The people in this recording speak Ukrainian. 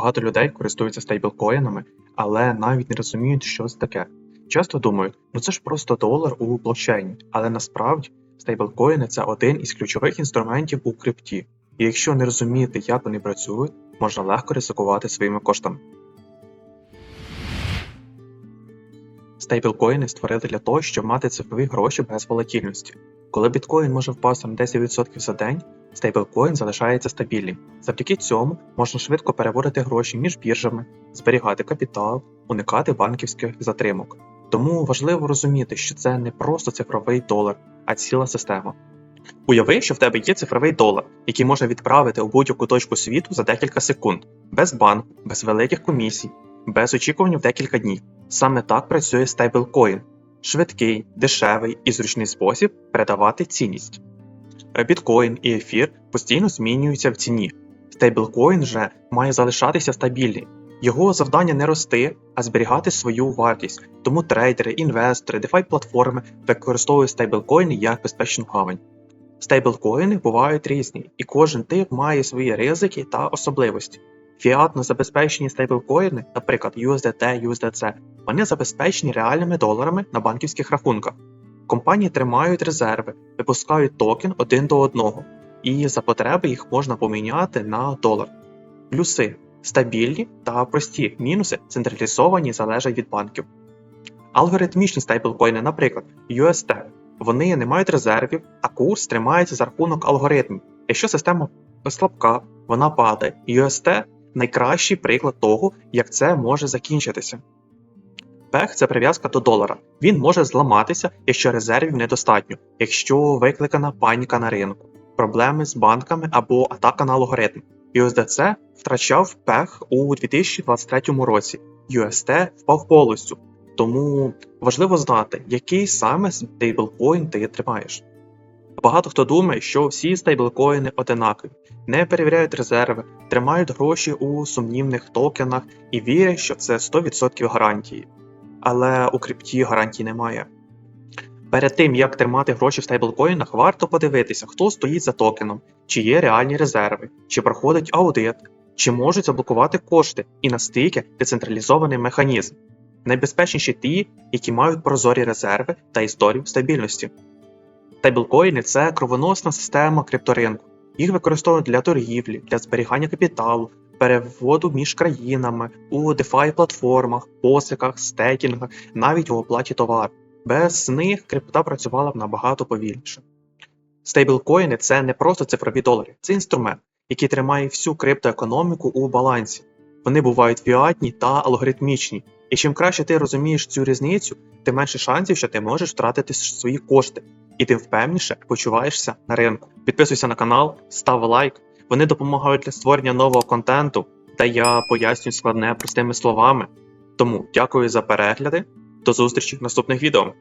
Багато людей користуються стейблкоїнами, але навіть не розуміють, що це таке. Часто думають, ну це ж просто долар у блокчейні, але насправді стейблкоїни це один із ключових інструментів у крипті. І якщо не розуміти, як вони працюють, можна легко ризикувати своїми коштами. Стейблкоїни створили для того, щоб мати цифрові гроші без волатільності. Коли біткоін може впасти на 10% за день, стейблкоін залишається стабільним. Завдяки цьому можна швидко переводити гроші між біржами, зберігати капітал, уникати банківських затримок. Тому важливо розуміти, що це не просто цифровий долар, а ціла система. Уяви, що в тебе є цифровий долар, який можна відправити у будь-яку точку світу за декілька секунд, без банку, без великих комісій, без очікувань в декілька днів. Саме так працює стейблкоін швидкий, дешевий і зручний спосіб передавати цінність. Біткоін і ефір постійно змінюються в ціні. Стейблкоін же має залишатися стабільним. Його завдання не рости, а зберігати свою вартість. Тому трейдери, інвестори, DeFi платформи використовують стейблкоїни як безпечну гавань. Стейблкоїни бувають різні, і кожен тип має свої ризики та особливості. Фіатно забезпечені стейблкоїни, наприклад USDT, USDC, вони забезпечені реальними доларами на банківських рахунках. Компанії тримають резерви, випускають токен один до одного, і за потреби їх можна поміняти на долар. Плюси стабільні та прості, мінуси централізовані залежать від банків. Алгоритмічні стейблкоїни, наприклад, UST, вони не мають резервів, а курс тримається за рахунок алгоритмів. Якщо система слабка, вона падає. UST найкращий приклад того, як це може закінчитися. Пех це прив'язка до долара. Він може зламатися, якщо резервів недостатньо, якщо викликана паніка на ринку, проблеми з банками або атака на алгоритм. USDC втрачав пех у 2023 році. UST впав повністю. Тому важливо знати, який саме стейблкоін ти тримаєш. Багато хто думає, що всі стейблкоїни одинакові, не перевіряють резерви, тримають гроші у сумнівних токенах і вірять, що це 100% гарантії. Але у крипті гарантій немає. Перед тим як тримати гроші в стейблкоїнах, варто подивитися, хто стоїть за токеном, чи є реальні резерви, чи проходить аудит, чи можуть заблокувати кошти і настільки децентралізований механізм. Найбезпечніші ті, які мають прозорі резерви та історію стабільності. Стейблкоїни це кровоносна система крипторинку. Їх використовують для торгівлі, для зберігання капіталу, переводу між країнами, у DeFi платформах, посиках, стейкінгах, навіть у оплаті товару. Без них крипта працювала б набагато повільніше. Стейблкоїни це не просто цифрові долари, це інструмент, який тримає всю криптоекономіку у балансі. Вони бувають фіатні та алгоритмічні, і чим краще ти розумієш цю різницю, тим менше шансів, що ти можеш втратити свої кошти, і ти впевніше почуваєшся на ринку. Підписуйся на канал, став лайк. Вони допомагають для створення нового контенту, де я пояснюю складне простими словами. Тому дякую за перегляди. До зустрічі в наступних відео.